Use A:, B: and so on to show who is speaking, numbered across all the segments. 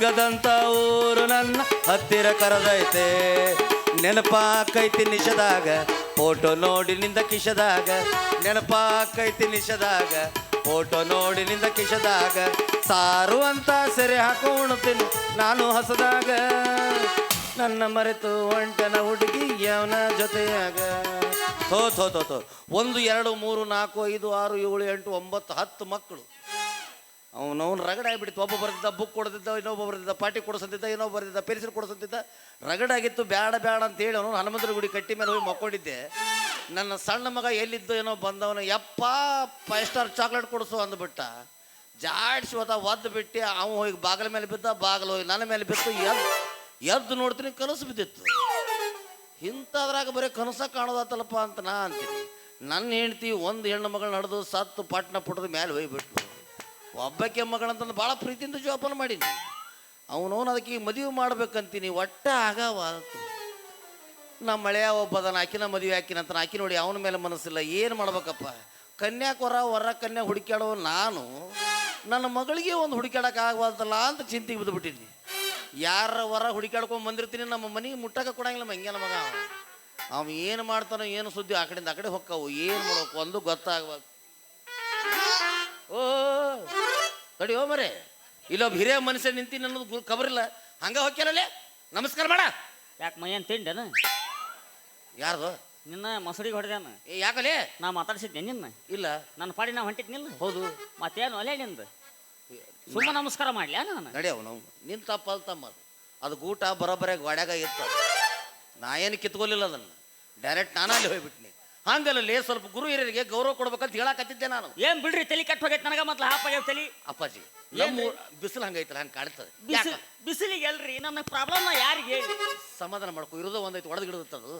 A: ಜಗ್ಗದಂತ ಊರು ನನ್ನ ಹತ್ತಿರ ಕರೆದೈತೆ ನೆನಪಾಕೈತಿ ನಿಶದಾಗ ಫೋಟೋ ನೋಡಿ ನಿಂದ ಕಿಶದಾಗ. ನೆನಪಾಕೈತಿ ನಿಷದಾಗ ಫೋಟೋ ನೋಡಿ ನಿಂದ ಕಿಶದಾಗ. ಸಾರು ಅಂತ ಸೆರೆ ತಿನ್ನು ನಾನು ಹಸದಾಗ. ನನ್ನ ಮರೆತು ಒಂಟನ ಹುಡುಗಿಯವನ ಜೊತೆಯಾಗ. ಥೋ ಥೋ ಥೋ ಥೋ. ಒಂದು, ಎರಡು, ಮೂರು, ನಾಲ್ಕು, ಐದು, ಆರು, ಏಳು, ಎಂಟು, ಒಂಬತ್ತು, ಹತ್ತು ಮಕ್ಕಳು. ಅವನವನು ರಗಡ ಆಗ್ಬಿಟ್ಟಿತ್ತು. ಒಬ್ಬ ಬರ್ತಿದ್ದ ಬುಕ್ ಕೊಡ್ತಿದ್ದ, ಇನ್ನೊಬ್ಬ ಬರ್ತಿದ್ದ ಪಾಟಿ ಕೊಡಿಸಂತಿದ್ದ, ಇನ್ನೊಬ್ಬ ಬರ್ತಿದ್ದ ಪೆನ್ಸಿಲ್ ಕೊಡಿಸಂತಿದ್ದ. ರಗಡಾಗಿತ್ತು ಬೇಡ ಬೇಡ ಅಂತ ಹೇಳಿ ಅವನು ಹನುಮಂತರ ಗುಡಿ ಕಟ್ಟಿ ಮೇಲೆ ಹೋಗಿ ಮಕ್ಕೊಂಡಿದ್ದೆ. ನನ್ನ ಸಣ್ಣ ಮಗ ಎಲ್ಲಿದ್ದೋ ಏನೋ ಬಂದವನು, ಯಪ್ಪ ಫೈವ್ ಸ್ಟಾರ್ ಚಾಕ್ಲೇಟ್ ಕೊಡಿಸು ಅಂದ್ಬಿಟ್ಟ. ಜಾಡ್ಸಿ ಹೋದ, ಒದ್ದು ಬಿಟ್ಟು, ಅವನು ಹೋಗಿ ಬಾಗಿಲ ಮೇಲೆ ಬಿದ್ದ, ಬಾಗಿಲು ಹೋಗಿ ನನ್ನ ಮೇಲೆ ಬಿತ್ತು ಎದ್ದು ಎದ್ದು ನೋಡ್ತೀನಿ ಕನಸು ಬಿದ್ದಿತ್ತು. ಇಂಥದ್ರಾಗ ಬರೀ ಕನಸ ಕಾಣೋದಾತಲ್ಲಪ್ಪ ಅಂತ ನಾ ಅಂತೀನಿ. ನನ್ನ ಹೆಂಡ್ತಿ, ಒಂದು ಹೆಣ್ಣು ಮಗಳು ನಡೆದು ಸತ್ತು, ಪಟ್ನ ಪುಟ್ಟದ ಮೇಲೆ ಹೋಗ್ಬಿಟ್ಲು. ಒಬ್ಬಕ್ಕೆ ಮಗಳಂತಂದು ಭಾಳ ಪ್ರೀತಿಯಿಂದ ಜೋಪಾನ ಮಾಡೀನಿ ಅವನವನು ಅದಕ್ಕೆ ಈಗ ಮದುವೆ ಮಾಡ್ಬೇಕಂತೀನಿ, ಒಟ್ಟ ಆಗವಾತು ನಮ್ಮ ಮಳೆಯ ಒಬ್ಬದನ, ಆಕಿನ ಮದುವೆ ಹಾಕಿನ ಅಂತ ಆಕಿ ನೋಡಿ ಅವನ ಮೇಲೆ ಮನಸ್ಸಿಲ್ಲ, ಏನು ಮಾಡ್ಬೇಕಪ್ಪ? ಕನ್ಯಾಕೊರ ಹೊರ ಕನ್ಯಾ ಹುಡುಕ್ಯಾಡೋ ನಾನು, ನನ್ನ ಮಗಳಿಗೆ ಒಂದು ಹುಡುಕ್ಯಾಡಕ್ಕೆ ಆಗಬಾರ್ದಲ್ಲ ಅಂತ ಚಿಂತೆಗೆ ಬಿದ್ದುಬಿಟ್ಟಿನಿ ಯಾರ ಹೊರ ಹುಡುಕ್ಯಾಡ್ಕೊಂಡು ಬಂದಿರ್ತೀನಿ, ನಮ್ಮ ಮನೆಗೆ ಮುಟ್ಟಕ್ಕೆ ಕೊಡಂಗಿಲ್ಲ ಮಗ ಅವ. ಅವ ಏನು ಮಾಡ್ತಾನೋ, ಏನು ಸುದ್ದಿ ಆ ಕಡೆಯಿಂದ ಆ ಕಡೆ ಹೊಕ್ಕವು, ಏನು ಮಾಡಬೇಕು, ಒಂದು ಗೊತ್ತಾಗ್ಬೇಕು ಓ ತಡಿಯೋ ಮರೆ ಇಲ್ಲೊಬ್ಬ ಹಿರಿಯ ಮನುಷ್ಯ ನಿಂತಿ ನನ್ನದು ಗು- ಖಬರಿಲ್ಲ ಹಂಗ ಹೊಕ್ಯಾರಲ್ಲೇ ನಮಸ್ಕಾರ ಮಾಡ.
B: ಯಾಕೆ ಮೈಯನ್ ತಿಂಡೇನ
A: ಯಾರ್ದು?
B: ನಿನ್ನ ಮಸೂರಿಗೆ ಹೊಡೆದೇನ
A: ಏ ಯಾಕಲೇ?
B: ನಾ ಮಾತಾಡ್ಸಿದ್ದೆ ನಿನ್ನ.
A: ಇಲ್ಲ.
B: ನನ್ನ ಪಾಡಿ ನಾ ಹೊಂಟಿದ್ನಿಲ್ಲ
A: ಹೌದು.
B: ಮತ್ತೇನು ಅಲೆ ನಿಂದು? ಸುಮ್ಮ ನಮಸ್ಕಾರ ಮಾಡ್ಲಿ ನಾನು?
A: ನಡಿ ಅವನು. ನಿನ್ ತಪ್ಪಲ್ ತಮ್ಮ ಅದು. ಊಟ ಗೂಟ ಬರೋಬ್ಬರ ಗೋಡ್ಯಾಗ ಇತ್ತು ನಾ ಏನು ಕಿತ್ಕೊಲಿಲ್ಲ ಅದನ್ನು. ಡೈರೆಕ್ಟ್ ನಾನು ಅಲ್ಲಿ ಹೋಗ್ಬಿಟ್ನಿ. ಹಂಗಲ್ಲೇ ಸ್ವಲ್ಪ ಗುರು ಹಿರಿಯರಿಗೆ ಗೌರವ ಕೊಡ್ಬೇಕಂತ ಹೇಳಕತ್ತಿದ್ದೆ ನಾನು.
B: ಏನ್ ಬಿಡ್ರಿ ತಲೆ ಕಟ್ ಹೋಗೈತೆ ನನಗ ಮೊದ್ಲು ಹಾಪಾಗ್ಯಾವ ತಲಿ?
A: ಅಪ್ಪಾಜಿ ನಮ್ಮ ಬಿಸಿಲು ಹಂಗೈತಲ್ಲ ಹಂಗೆ ಕಾಣ್ತದೆ. ಯಾಕ?
B: ಬಿಸಿಲಿಗೆ ಅಲ್ರಿ ನನ್ನ ಪ್ರಾಬ್ಲಮ್ ಯಾರಿಗೆ ಹೇಳಿ?
A: ಸಮಾಧಾನ ಮಾಡ್ಕೊ ಇರೋದು ಒಂದೈತಿ ಒಡೆದು ಗಿಡದತ್ತದು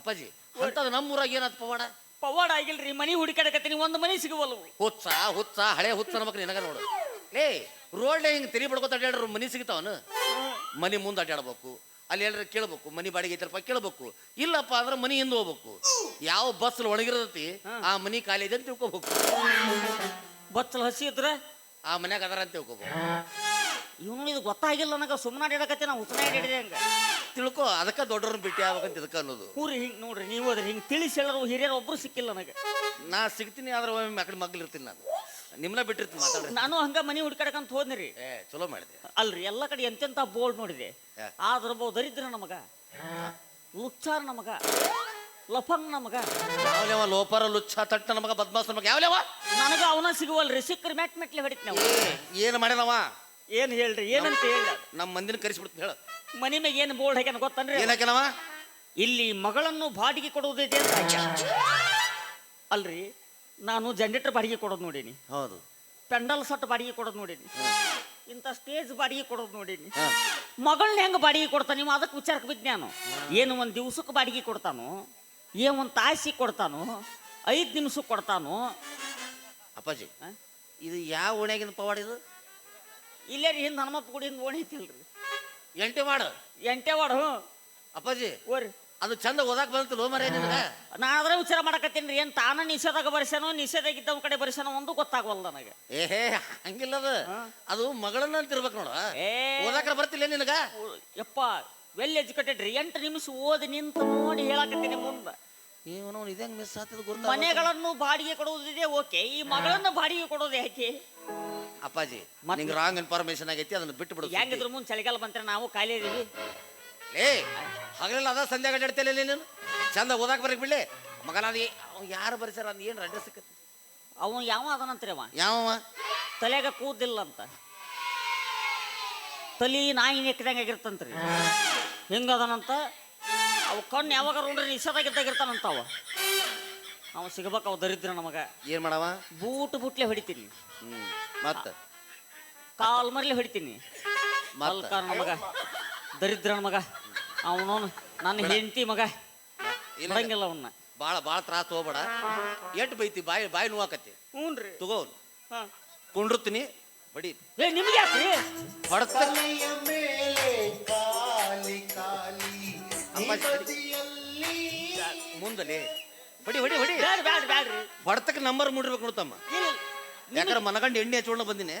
A: ಅಪ್ಪಾಜಿ ಅಂತದ್ ನಮ್ಮೂರಾಗ ಊರಾಗ ಏನತ್ ಪವಾಡ?
B: ಪವಾಡ ಆಗಿಲ್ರಿ ಮನಿ ಹುಡುಕಾಡಕತ್ತೀನಿ ಒಂದು ಮನಿ ಸಿಗವಲ್ವು.
A: ಹುಚ್ಚ ಹುಚ್ಚ ಹಳೆ ಹುಚ್ಚ ಅನ್ಬೇಕು ನಿನಗ ನೋಡು. ಲೇ ರೋಡ್ ಹಿಂಗೆ ತಿರಿ ಬಡ್ಕೋತ ಅಡ್ಡಾಡ್ರು ಮನಿ ಸಿಗ್ತಾವನು? ಮನಿ ಮುಂದೆ ಅಡ್ಡಾಡ್ಬೇಕು ಅಲ್ಲಿ ಎಲ್ಲರೂ ಕೇಳ್ಬೇಕು. ಮನಿ ಬಾಡಿಗೆ ಐತರಪ್ಪ ಕೇಳ್ಬೇಕು. ಇಲ್ಲಪ್ಪ ಅಂದ್ರೆ ಮನಿ ಹಿಂದೆ ಹೋಗ್ಬೇಕು. ಯಾವ ಬಸ್ ಒಣಗಿರತೈತಿ ಆ ಮನಿ ಖಾಲಿ ಇದೆ ಅಂತ ತಿಳ್ಕೊಬೇಕು.
B: ಬಚ್ಚಲ ಹಸಿ ಇದ್ರೆ?
A: ಆ ಮನ್ಯಾಗ ಅದರ ಅಂತ ತಿಳ್ಕೊಬೇಕು.
B: ಇವನು ಇದು ಗೊತ್ತಾಗಿಲ್ಲ ನನಗೆ ಸುಮ್ಮನೆ ಹಿಡಕತ್ತೆ ನಾವು ಉತ್ತರ ಹಿಡಿದೆ ಹಂಗ.
A: ತಿಳ್ಕೊ ಅದಕ್ಕೆ ದೊಡ್ಡವ್ರನ್ನ ಭೇಟಿ ಆಗ್ಬೇಕಂತ ಇದಕ್ಕೆ ಅನ್ನೋದು.
B: ಊರಿ ಹಿಂಗೆ ನೋಡ್ರಿ ನೀವು ಅದ್ರ ಹಿಂಗೆ ತಿಳಿಸಿ ಹೇಳೋರು ಹಿರಿಯರು ಒಬ್ರು ಸಿಕ್ಕಿಲ್ಲ ನನಗೆ.
A: ನಾ ಸಿಗ್ತೀನಿ ಆದ್ರೆ ಒಮ್ಮೆ ಮಕ್ಳು ಮಗ್ಲಿರ್ತೀನಿ ಇರ್ತೀನಿ ನಾನು. ನಿಮ್ಮನ್ನ ಬಿಟ್ಟಿರ್ತೀನಿ ಮಾತಾಡ್ರಿ.
B: ನಾನು ಹಂಗ ಮನಿ ಹುಡುಕಾಡಕಂತ ಹೋದ್ನಿರಿ.
A: ಏ ಚಲೋ ಮಾಡಿದೆ.
B: ಅಲ್ರಿ ಎಲ್ಲ ಕಡೆ ಎಂತೆಂತ ಬೋರ್ಡ್ ನೋಡಿದೆ. ಆದ್ರ ಬಹು ದರಿದ್ರ ನಮಗ ಲುಚ್ಚಾರ್ ನಮಗ ಲಫಂಗ್ ನಮಗ.
A: ಯಾವ್ಯಾವ ಲೋಪರ ಲುಚ್ಚ ತಟ್ಟ ನಮಗ ಬದ್ಮಾಸ್ ನಮಗ ಯಾವ್ಯಾವ?
B: ನನಗ ಅವನ ಸಿಗುವಲ್ರಿ ಸಿಕ್ಕರ್ ಮೆಟ್ ಮೆಟ್ಲೆ ಹೊಡಿತ್ ನಾವು.
A: ಏನು ಮಾಡ್ಯಾನವ?
B: ಏನ್ ಹೇಳ್ರಿ ಏನಂತ ಹೇಳ.
A: ನಮ್ಮ ಮಂದಿನ ಕರೆಸಿಬಿಡ್ತು ಹೇಳ.
B: ಮನಿ ಮ್ಯಾಗ ಏನ್ ಬೋರ್ಡ್ ಹಾಕ್ಯಾನ ಗೊತ್ತನ್ರಿ?
A: ಏನ್ ಹಾಕ್ಯಾನವ?
B: ಇಲ್ಲಿ ಮಗಳನ್ನು ಬಾಡಿಗೆ ಕೊಡುವುದಿದೆ ಅಂತ ಹಾಕ್ಯಾನ. ಅಲ್ರಿ ನಾನು ಜನರೇಟರ್ ಬಾಡಿಗೆ ಕೊಡೋದು ನೋಡೀನಿ.
A: ಹೌದು.
B: ಪೆಂಡಲ್ ಸಟ್ ಬಾಡಿಗೆ ಕೊಡೋದು ನೋಡೀನಿ. ಇಂಥ ಸ್ಟೇಜ್ ಬಾಡಿಗೆ ಕೊಡೋದು ನೋಡೀನಿ. ಮಗಳನ್ನ ಹೆಂಗೆ ಬಾಡಿಗೆ ಕೊಡ್ತಾನೆ ನೀವು ಅದಕ್ಕೆ ವಿಚಾರಕ್ಕೆ ಬಿದ್ದು ನಾನು. ಏನು ಒಂದು ದಿವ್ಸಕ್ಕೆ ಬಾಡಿಗೆ ಕೊಡ್ತಾನೋ ಏನು ಒಂದು ತಾಸಿಗೆ ಕೊಡ್ತಾನೋ ಐದು ನಿಮಿಷಕ್ಕೆ ಕೊಡ್ತಾನೋ.
A: ಅಪ್ಪಾಜಿ
B: ಆ?
A: ಇದು ಯಾವ ಓಣ್ಯಾಗಿನ ಪವಾಡ ಇದು?
B: ಇಲ್ಲೇ ರೀ ಹಿಂದೆ ಹನುಮಪ್ಪ ಹಿಂದೆ ಓಣಿ ಐತಿಲ್ರಿ
A: ಎಂಟೆ ಮಾಡು
B: ಎಂಟೆ ವಾಡು ಹ್ಞೂ
A: ಅಪ್ಪಾಜಿ
B: ಓರಿ.
A: ಅದು ಚಂದ ಓದಾಕ್ ಬಂತು ಲೋ ಮರೇ ನಿನಗ?
B: ನಾ ಅದ್ರ ವಿಚಾರ ಮಾಡಕತ್ತೀನಿ ಏನ್ ತಾನ ನಿಷೇಧಾಗ ಬರ್ಸ್ಯಾನೋ ನಿಷೇಧಾಗ ಇದ್ದವ ಕಡೆ ಬರ್ಸ್ಯಾನೋ ಒಂದು ಗೊತ್ತಾಗವಲ್ಲ ನನಗೆ.
A: ಏಹೇ ಹಂಗಿಲ್ಲ ಅದು. ಅದು ಮಗಳನ್ನ ಅಂತ ಇರ್ಬೇಕು ನೋಡ. ಓದಾಕ ಬರ್ತಿಲ್ಲ ನಿನಗ?
B: ಯಪ್ಪ ವೆಲ್ ಎಜುಕೇಟೆಡ್ ರೀ. ಎಂಟು ನಿಮಿಷ ಓದಿ ನಿಂತು ನೋಡಿ ಹೇಳಕತ್ತೀನಿ ಮುಂದೆ.
A: ಇವನು ಇದಂಗ್ ಮಿಸ್ ಆಗ್ತದ ಗುರು
B: ಮನೆಗಳನ್ನು ಬಾಡಿಗೆ ಕೊಡುವುದಿದೆ ಓಕೆ. ಈ ಮಗಳನ್ನು ಬಾಡಿಗೆ ಕೊಡೋದು ಯಾಕೆ?
A: ಅಪ್ಪಾಜಿ ನಿಂಗೆ ರಾಂಗ್ ಇನ್ಫಾರ್ಮೇಶನ್ ಆಗೈತಿ ಅದನ್ನ ಬಿಟ್ಟು ಬಿಡು
B: ಹೆಂಗಿದ್ರು ಮುಂದೆ ಚಳಿಗಾಲ ಬಂದ್ರೆ ನಾವು ಕಾಯಿಲೆ ಇದೀವಿ?
A: ಏ ಹಗಲೆಲ್ಲ ಅದ ಸಂಧ್ಯಾ ಗಡ್ಡಾಡ್ತಿಲ್ಲ ನೀನು? ಚಂದ ಓದಾಕ ಬರಕ್ ಬಿಡ್ಲಿ. ಮಗನ ಅದು ಅವ್ನು ಯಾರು ಬರೀಸಾರ ಅಂದ್ ಏನು ಅಡ್ರೆಸ್ ಸಿಕ್ಕತ್ತೆ?
B: ಅವ ಯಾವ ಅದನಂತ್ರಿ ಅವ?
A: ಯಾವ
B: ತಲೆಗ ಕೂದಿಲ್ಲ ಅಂತ. ತಲಿ ನಾಯಿ ನೆಕ್ಕದಂಗೆ ಆಗಿರ್ತಂತ್ರಿ. ಅದನಂತ? ಅವ ಕಣ್ಣು ಯಾವಾಗ ನೋಡ್ರಿ ನಿಷೇಧಾಗಿದ್ದಾಗಿರ್ತಾನಂತ ಅವ. ಅವ ಸಿಗ್ಬೇಕು ಅವ ದರಿದ್ರ ನಮಗ.
A: ಏನ್ ಮಾಡವ?
B: ಬೂಟ್ ಬುಟ್ಲೆ ಹೊಡಿತೀನಿ.
A: ಹ್ಮ್ ಮತ್ತ?
B: ಕಾಲ್ ಮರ್ಲಿ ಹೊಡಿತೀನಿ. ಅಲ್ಕಾರ ನಮಗ. ದರಿದ್ರ ನಮಗ. ಅವನು ನನ್ನ ಹೆಂಡತಿ ಮಗ.
A: ಇಲ್ಲ
B: ಬಿಡಂಗಿಲ್ಲ ಅವನ್ನ.
A: ಭಾಳ ಭಾಳ ತ್ರಾಸ ಹೋಗ್ಬೇಡ ಎಟ್ ಬೈತಿ ಬಾಯಿ ಬಾಯಿ ನೋವಾಕತಿ
B: ಹ್ಞೂ ರೀ
A: ತಗೋ
B: ಹಾಂ.
A: ಕುಂಡಿರ್ತೀನಿ ಬಡಿ.
B: ಏ ನಿಮ್ಗೆ ಯಾಕ್ರಿ?
A: ಹೊಡೆತ
C: ತಲೆಯ ಮೇಲೆ ಕಾಲಿ ಕಾಲಿ
A: ಅಪ್ಪಾಜಿ,
C: ನಿಗದಿಯಲ್ಲಿ
A: ಮುಂದಲೆ. ಹೊಡಿ ಹೊಡಿ ಹೊಡಿ
B: ಬ್ಯಾಡ ಬ್ಯಾಡ ಬ್ಯಾಡ್ರಿ.
A: ಹೊಡೆತಕ್ಕೆ ನಂಬರ್ ಮುಡಿರ್ಬೇಕು ನೋಡ್ತಮ್ಮ
B: ಇಲ್ಲ
A: ಯಾಕಂದ್ರೆ ಮನಗಂಡು ಎಣ್ಣೆ ಹಚ್ಕೊಂಡು ಬಂದಿನಿ.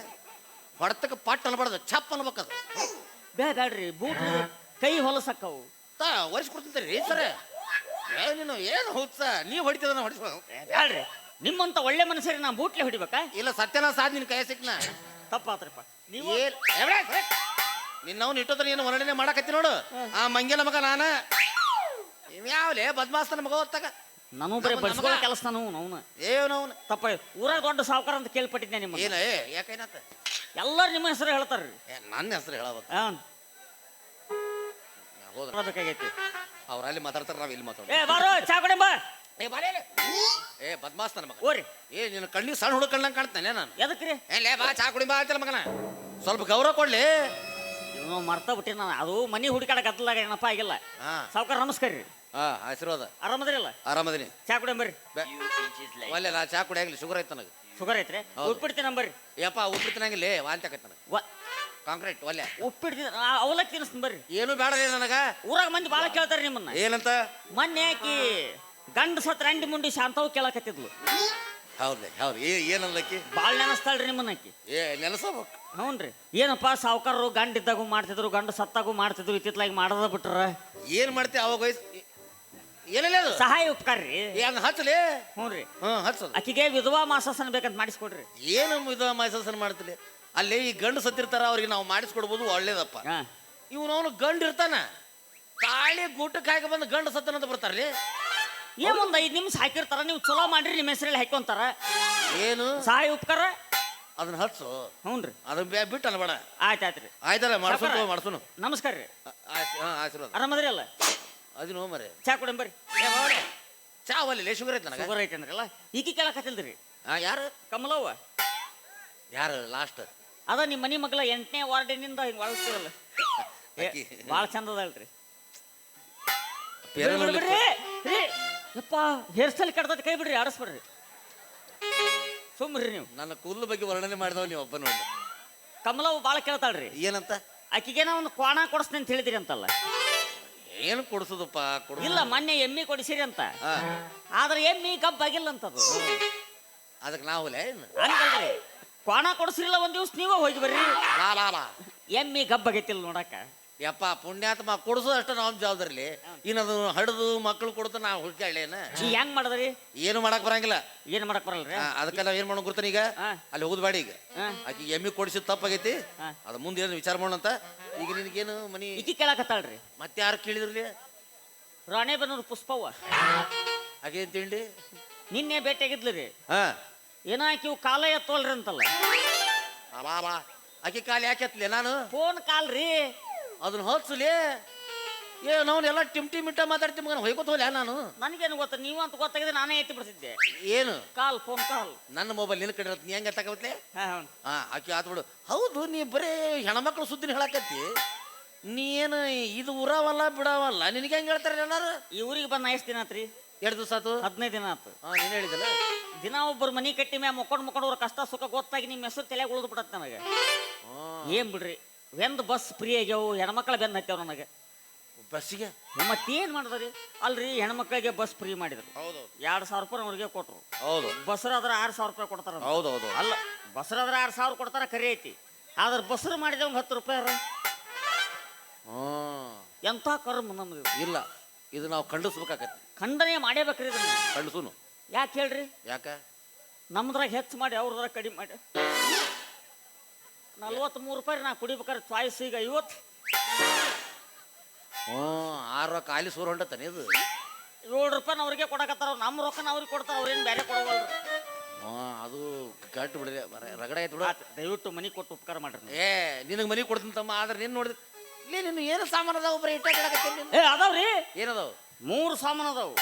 A: ಹೊಡೆತಕ್ಕೆ ಪಟ್ ಅನ್ಬಾರ್ದು. ಚಪ್ ಅನ್ಬೇಕದು.
B: ಬ್ಯಾ ಬ್ಯಾಡ್ರಿ. ಬೂಟ್ ಕೈ ಹೊಲಸಕ್ಕವು.
A: ತಾ ಒರೆಸ್ಕೊಡ್ತೀನಿ ಸರ. ಏ ನೀನು ಏನು ಹುಚ್ಚ? ನೀ ಹೊಡಿತದ
B: ಬ್ಯಾಡ್ರಿ. ನಿಮ್ಮಂತ ಒಳ್ಳೆ ಮನುಷ್ಯರಿಗೆ ನಾ ಬೂಟ್ಲೆ ಹೊಡಿಬೇಕಾ?
A: ಇಲ್ಲ ಸತ್ಯನ ಸಾದ್ ನಿನ್ ಕೈ ಸಿಕ್ನ
B: ತಪ್ಪಾತ್ರಪ್ಪ. ನೀವು
A: ಏನ್ ನಿನ್ನವನ್ ಇಟ್ಟೋದ್ರ ಏನು ವರ್ಣನೆ ಮಾಡಕತ್ತಿ ನೋಡು. ಆ ಮಂಗೇನ ಮಗ ನಾನ. ಯಾವ್ಲೇ ಬದ್ಮಾಸ್ತನ ಮಗ ಹೊತ್ತಾಗ
B: ನಾನು ಬರೀ ಬಡಿಸ್ಕೊಳ್ಳೋ ಕೆಲಸ ನಾನು ಅವನು
A: ಏ ಅವನು?
B: ತಪ್ಪ ಊರಾಗ ದೊಡ್ಡ ಸಾವುಕಾರ ಅಂತ ಕೇಳ್ಪಟ್ಟಿದ್ದೆ ನಿಮ್ಮ
A: ಏನ ಏ
B: ಎಲ್ಲರೂ ನಿಮ್ಮ ಹೆಸರು ಹೇಳ್ತಾರ್ರಿ.
A: ನನ್ನ ಹೆಸರು ಹೇಳಬೇಕು. ಹೋದ್ರ
B: ಬೇಕಾಗೈತಿ
A: ಅವ್ರ ಅಲ್ಲಿ ಮಾತಾಡ್ತಾರ ನಾವ್ ಇಲ್ಲಿ ಮಾತಾಡ
B: ಏ ಬಾರೋ ಚಾ ಕೊಡಿ ಬಾ.
A: ಏ ಬಾಲೆ ಏ ಮಗ.
B: ಓರಿ.
A: ಏ ನಿನ್ನ ಕಣ್ಣಿಗೆ ಸಣ್ಣ ಹುಡುಗ ಕಣ್ಣಂಗೆ ಕಾಣ್ತಾನೆ ನಾನು.
B: ಎದಕ್ರಿ?
A: ಏ ಲೇ ಬಾ ಚಾ ಕುಡಿ ಬಾ ಅಂತಲ್ಲ ಮಗನ. ಸ್ವಲ್ಪ ಗೌರವ ಕೊಡ್ಲಿ.
B: ಇವ್ನು ಮರ್ತಾ ಬಿಟ್ಟಿ ನಾನು. ಅದು ಮನಿ ಹುಡುಕಾಡಕ್ ಗದ್ದಲಾಗ ಏನಪ್ಪ ಆಗಿಲ್ಲ.
A: ಹಾ.
B: ಸಾವುಕಾರ ನಮಸ್ಕಾರ ರೀ
A: ಹಾ ಆಶೀರ್ವಾದ.
B: ಆರಾಮದಿರಲ್ಲ
A: ಆರಾಮದಿನಿ.
B: ಚಾ ಕುಡಿ ಬರ್ರಿ
A: ಒಳ್ಳೆ ನಾ ಚಾ ಕುಡಿಯಾಗ್ಲಿ ಶುಗರ್ ಐತೆ ನನಗೆ.
B: ಶುಗರ್ ಐತ್ರಿ?
A: ಹೌದು.
B: ಉಪ್ಪಿಡ್ತೀನಿ ನಂಬರ್ರಿ.
A: ಯಪ್ಪ ಉಪ್ಪಿಟ್ಟು ತಿನ್ನಂಗಿಲ್ಲ ವಾಂತಿ ಆಗತ್ತೆ ನನಗೆ.
B: ವ
A: ಕಾಂಕ್ರೀಟ್ ಒಲ್ಲೆ
B: ಉಪ್ಪಿಡ್ತಿ ಅವಲಕ್ಕಿ ತಿನ್ನಿಸ್ತೀನಿ ಬರ್ರಿ.
A: ಏನು ರೀ ನನಗೆ.
B: ಊರಾಗ ಮಂದಿ ಭಾಳ ಕೇಳ್ತಾರೆ ನಿಮ್ಮನ್ನ.
A: ಏನಂತ?
B: ಮೊನ್ನೆ ಆಕಿ ಗಂಡ ಸತ್ರ ಅಂಡಿ ಮುಂಡಿ ಶಾಂತವ್ ಕೇಳಕತ್ತಿದ್ಲು.
A: ಹೌದ್ರಿ ಹೌದು ಏ ಏನಲ್ಲಕ್ಕಿ
B: ಭಾಳ ನೆನಸ್ತಾಳ್ರಿ ನಿಮ್ಮನ್ನ ಆಕಿ.
A: ಏ ನೆನಸಬೇಕು.
B: ಹ್ಞೂನ್ರಿ ಏನಪ್ಪ ಸಾವುಕಾರರು ಗಂಡ ಇದ್ದಾಗೂ ಮಾಡ್ತಿದ್ರು ಗಂಡ ಸತ್ತಾಗೂ ಮಾಡ್ತಿದ್ರು ಇತ್ತಿತ್ಲಾಗಿ ಮಾಡದ ಬಿಟ್ರ?
A: ಏನ್ ಮಾಡ್ತಿ ಅವಾಗ ವಯಸ್ಸು ಏನಿಲ್ಲ
B: ಸಹಾಯ ಉಪಕಾರ್ರಿ.
A: ಏನ್ ಹಚ್ಚಲಿ?
B: ಹ್ಞೂ ರೀ.
A: ಹ್ಮ್ ಹಚ್ಚದು.
B: ಆಕಿಗೆ ವಿಧವಾ ಮಾಸಾಸನ ಬೇಕಂತ ಮಾಡಿಸ್ಕೊಡ್ರಿ.
A: ಏನು ವಿಧವಾ ಮೈಸೂಸನ್ ಮಾಡ್ತಿಲಿ? ಅಲ್ಲಿ ಈ ಗಂಡು ಸತ್ತಿರ್ತಾರ ಅವ್ರಿಗೆ ನಾವು ಮಾಡಿಸ್ಕೊಡ್ಬೋದು ಒಳ್ಳೇದಪ್ಪ.
B: ಹಾ.
A: ಇವನವನು ಗಂಡು ಇರ್ತಾನ. ತಾಳಿ ಗೂಟ ಹಾಕಿ ಬಂದು ಗಂಡು ಸತ್ತನ ಅಂತ ಬರ್ತಾರಲಿ
B: ಏನ್ ಒಂದ್ ಐದ್ ನಿಮಿಷ ಹಾಕಿರ್ತಾರ ನೀವು ಚಲೋ ಮಾಡ್ರಿ ನಿಮ್ಮ ಹೆಸರಲ್ಲಿ ಹಾಕೊಂತಾರ
A: ಏನು?
B: ಸಹಾಯ ಉಪಕಾರ?
A: ಅದನ್ನ ಹಚ್ಚು.
B: ಹ್ಞೂನ್ರಿ
A: ಅದನ್ನ ಬೇ- ಬಿಟ್ಟು ಅನ್ಬೇಡ.
B: ಆಯ್ತು ಆಯ್ತು ರೀ.
A: ಆಯ್ತಲ್ಲ ಮಾಡ್ಸೋನು
B: ಸಾವ್ಕಾರ.
A: ಮಾಡ್ಸೋನು
B: ನಮಸ್ಕಾರ ರೀ.
A: ಆಶೀರ್ವಾದ.
B: ಆರಾಮದ್ರಿ ಅಲ್ಲ?
A: ಅದನ್ನ ನೋ ಮರೆ
B: ಚಾ ಕೊಡಂ ಬರ್ರಿ.
A: ಚಾ ಒಲ್ಲಿ ಶುಗರ್ ಐತೆ ನನಗೆ.
B: ಶುಗರ್ ಐತೆ ಅಂದ್ರಲ್ಲ? ಈಕಿ ಕೇಳಕತ್ತಿಲ್ರಿ
A: ಹಾ ಯಾರು?
B: ಕಮಲವ್ವ.
A: ಯಾರು? ಲಾಸ್ಟ್
B: ಅದ ನಿಮ್ಮ ಮನಿ ಮಗಳ ಎಂಟನೇ ವಾರ್ಡಿನಿಂದ ಹಿಂಗೆ ಒಳಗ್ತೀವಲ್ಲ. ಭಾಳ ಚಂದ ಅದಲ್ರಿ ಯಪ್ಪ ಹೇರ್ ಸ್ಟೈಲ್ ಕಡ್ದದ ಕೈ ಬಿಡ್ರಿ ಆಡಸ್ಬಿಡ್ರಿ. ಸುಮ್ರಿ ನೀವು.
A: ನನ್ನ ಕೂದಲು ಬಗ್ಗೆ ವರ್ಣನೆ ಮಾಡಿದವ ನೀವು ಒಬ್ಬ ನೋಡಿ.
B: ಕಮಲವ್ವ ಭಾಳ ಕೇಳ್ತಾಳ್ರಿ.
A: ಏನಂತ?
B: ಆಕಿಗೇನ ಒಂದು ಕ್ವಾಣ ಕೊಡಿಸ್ತೀನಿ ಅಂತ ಹೇಳಿದಿರಿ ಅಂತಲ್ಲ.
A: ಏನು ಕೊಡ್ಸೋದಪ್ಪ? ಕೊಡು.
B: ಇಲ್ಲ ಮೊನ್ನೆ ಎಮ್ಮಿ ಕೊಡಿಸಿರಿ ಅಂತ.
A: ಹಾ.
B: ಆದ್ರೆ ಎಮ್ಮಿ ಕಬ್ಬಾಗಿಲ್ಲ ಅಂತದು
A: ಅದಕ್ಕೆ ನಾವು ಕೋಣ
B: ಹಂಗಲ್ರಿ. ಕ್ವಾಣ ಕೊಡಿಸ್ರಿಲ್ಲ ಒಂದ್ ದಿವ್ಸ ನೀವೇ ಹೋಗಿ ಬರ್ರಿ.
A: ಲಾ ಲಾ ಲಾ.
B: ಎಮ್ಮಿ ಗಬ್ಬಾಗೈತಿಲ್ಲ ನೋಡಕ್ಕ.
A: ಯಪ್ಪ ಪುಣ್ಯಾತ್ಮ ಕೊಡಿಸೋ ಅಷ್ಟ ನಮ್ಮ ಜವಾಬ್ದಾರಿಲಿ ಇನ್ನು ಅದು ಹಡ್ದು ಮಕ್ಕಳು ಕೊಡ್ತಾ ನಾವು ಹುಡ್ಕಾಳೇನ
B: ಈ ಹೆಂಗ್ ಮಾಡದ್ರಿ?
A: ಏನು ಮಾಡಕ್ ಬರಂಗಿಲ್ಲ.
B: ಏನ್ ಮಾಡಕ್ ಬರಲ್ರಿ?
A: ಆ, ಅದಕ್ಕೆ ನಾವ್ ಏನ್ ಮಾಡೋಣ ಗುರ್ತನೀಗ ಈಗ?
B: ಹಾ.
A: ಅಲ್ಲಿ ಹೋಗುದು ಬಾಡಿ ಈಗ.
B: ಹಾ.
A: ಆಕಿ ಎಮ್ಮಿ ಕೊಡಿಸಿದ ತಪ್ಪಾಗೈತಿ.
B: ಹಾ.
A: ಅದ ಮುಂದೆ ಏನು ವಿಚಾರ ಮಾಡೋಣಂತ? ಈಗ ನಿನಗೇನು ಮನಿ
B: ಈಕಿ ಕೇಳಕತ್ತಾಳ್ರಿ.
A: ಮತ್ತೆ ಯಾರು ಕೇಳಿದ್ರಲ್ಲಿ
B: ರಾಣೆ ಬನ್ನೂರು ಪುಷ್ಪವ್ವ.
A: ಹಾಗೇನ್ ತಿಂಡಿ?
B: ನಿನ್ನೆ ಭೇಟಿಯಾಗಿದ್ಲು ರೀ
A: ಹಾ.
B: ಏನೋ ಆಕಿ ಇವ್ ಕಾಲ ಎತ್ತೋಲ್ರಿ ಅಂತಲ್ಲ.
A: ಅಬಾ ಬಾ ಆಕಿ ಕಾಲು ಯಾಕೆ ಎತ್ತಲೆ ನಾನು?
B: ಫೋನ್ ಕಾಲ್ ರೀ
A: ಅದನ್ನ ಹೊತ್ಸಲಿ ಏ ನಾವು ಎಲ್ಲ ಟಿಮ್ ಟಿಮ್ ಇಟ್ಟ ಮಾತಾಡ್ತೀವಿ ಮಗನ ಹೊಯ್ಕೋತ ಹೋಗ್ಲ ನಾನು?
B: ನನಗೇನು ಗೊತ್ತ? ನೀವು ಅಂತ ಗೊತ್ತಾಗಿದೆ ನಾನೇ ಎತ್ತಿ ಬಿಡ್ತಿದ್ದೆ.
A: ಏನು?
B: ಕಾಲ್ ಫೋನ್ ಕಾಲ್
A: ನನ್ನ ಮೊಬೈಲ್ ನಿನ್ನ ಕಡೆ ಇರತ್ತೆ ನೀ ಹೆಂಗೆ ತಗೋತ್ಲೆ
B: ಹಾಂ
A: ಹಾ ಆಕಿ ಆತ್ ಬಿಡು. ಹೌದು ನೀ ಬರೇ ಹೆಣ್ಮಕ್ಳು ಸುದ್ದಿನ ಹೇಳಕತ್ತಿ. ನೀ ಏನು ಇದು ಉರಾವಲ್ಲ ಬಿಡವಲ್ಲ ನಿನಗೆ ಹೆಂಗೆ ಹೇಳ್ತಾರೆ ಎಲ್ಲಾರು?
B: ಈ ಊರಿಗೆ ಬಂದ ಎಷ್ಟು ದಿನ ಆತ್ರಿ?
A: ಎರಡು ದಿವಸ ಆತು?
B: ಹದಿನೈದು ದಿನ ಆತು.
A: ಹಾಂ ನೀನು ಹೇಳಿದಲ್ಲ
B: ದಿನ ಒಬ್ಬರು ಮನಿ ಕಟ್ಟಿ ಮ್ಯಾ ಮುಕ್ಕೊಂಡು ಮುಕ್ಕೊಂಡು ಅವ್ರ ಕಷ್ಟ ಸುಖ ಗೊತ್ತಾಗಿ ನಿಮ್ಮ ಹೆಸರು ತಲೆಗೆ ಉಳಿದು ಬಿಡತ್ತೆ ನನಗೆ ಏನು ಬಿಡ್ರಿ? ಒಂದ್ ಬಸ್ ಫ್ರೀ ಆಗ್ಯಾವು ಹೆಣ್ಮಕ್ಳ ಬೆನ್ನ ಹತ್ಯಾವ ನನಗೆ.
A: ಬಸ್ಸಿಗೆ?
B: ಮತ್ತೇನ್ ಮಾಡಿದ್ರಿ? ಅಲ್ರಿ ಹೆಣ್ಮಕ್ಳಿಗೆ ಬಸ್ ಫ್ರೀ ಮಾಡಿದ್ರು.
A: ಹೌದು.
B: ಎರಡು ಸಾವಿರ ರೂಪಾಯಿ ಅವ್ರಿಗೆ ಕೊಟ್ರು.
A: ಹೌದು.
B: ಬಸ್ರಾದ್ರೆ ಆರ್ ಸಾವಿರ ರೂಪಾಯಿ ಕೊಡ್ತಾರ
A: ಹೌದು ಹೌದು.
B: ಅಲ್ಲ ಬಸ್ರಾದ್ರೆ ಆರ್ ಸಾವಿರ ಕೊಡ್ತಾರ ಕರಿ ಐತಿ. ಆದ್ರೆ ಬಸ್ರು ಒಂದ್ ಹತ್ತು ರೂಪಾಯಿ ಎಂತ
A: ಹ್ಮ್.
B: ಎಂಥ ಕರ್ಮ ನಮ್ದು ಇದು.
A: ಇಲ್ಲ ಇದು ನಾವು ಖಂಡಿಸ್ಬೇಕಾಗತ್ತೆ.
B: ಖಂಡನೆ ಮಾಡೇಬೇಕ್ರಿ ಇದನ್ನ.
A: ಖಂಡಿಸುನು.
B: ಯಾಕೆ ಹೇಳ್ರಿ?
A: ಯಾಕ?
B: ನಮ್ದ್ರಾಗ ಹೆಚ್ಚು ಮಾಡಿ ಅವ್ರದ್ರಾಗ ಕಡಿಮೆ ಮಾಡಿ. ನಲ್ವತ್ಮೂರು ರೂಪಾಯಿ ನಾ ಕುಡಿಬೇಕಾದ್ರೆ ಚಾಯ್ಸ್ ಈಗ ಐವತ್ತು.
A: ಹ್ಞೂ ಆರು ರೊಕ್ಕ ಅಲ್ಲಿ ಸೂರ್ ಹೊಂಟತಾನೆ ಇದು.
B: ಏಳು ರೂಪಾಯಿ ಅವ್ರಿಗೆ ಕೊಡಕತ್ತಾರ ನಮ್ಮ ರೊಕ್ಕನ ಅವ್ರಿಗೆ ಕೊಡ್ತಾರ ಅವ್ರೇನು ಬೇರೆ ಕೊಡವಲ್ರಿ?
A: ಹ್ಞೂ ಅದು ಗಟ್ಟು ಬಿಡ್ರಿ ರಗಡ ಆಯ್ತು ಬಿಡ.
B: ಆತ್, ದಯವಿಟ್ಟು ಮನಿ ಕೊಟ್ಟು ಉಪಕಾರ ಮಾಡ್ರಿ
A: ಏ ನಿನಗೆ ಮನೆ ಕೊಡ್ತೀನಿ ತಮ್ಮ ಆದ್ರೆ ನೀನು ನೋಡಿದ್ ಇಲ್ಲಿ ನಿನ್ನ ಏನು ಸಾಮಾನು ಅದಾವ ಒಬ್ಬರು ಇಟ್ಟ
B: ಏ ಅದಾವ್ರಿ?
A: ಏನದಾವ?
B: ಮೂರು ಸಾಮಾನು ಅದಾವು.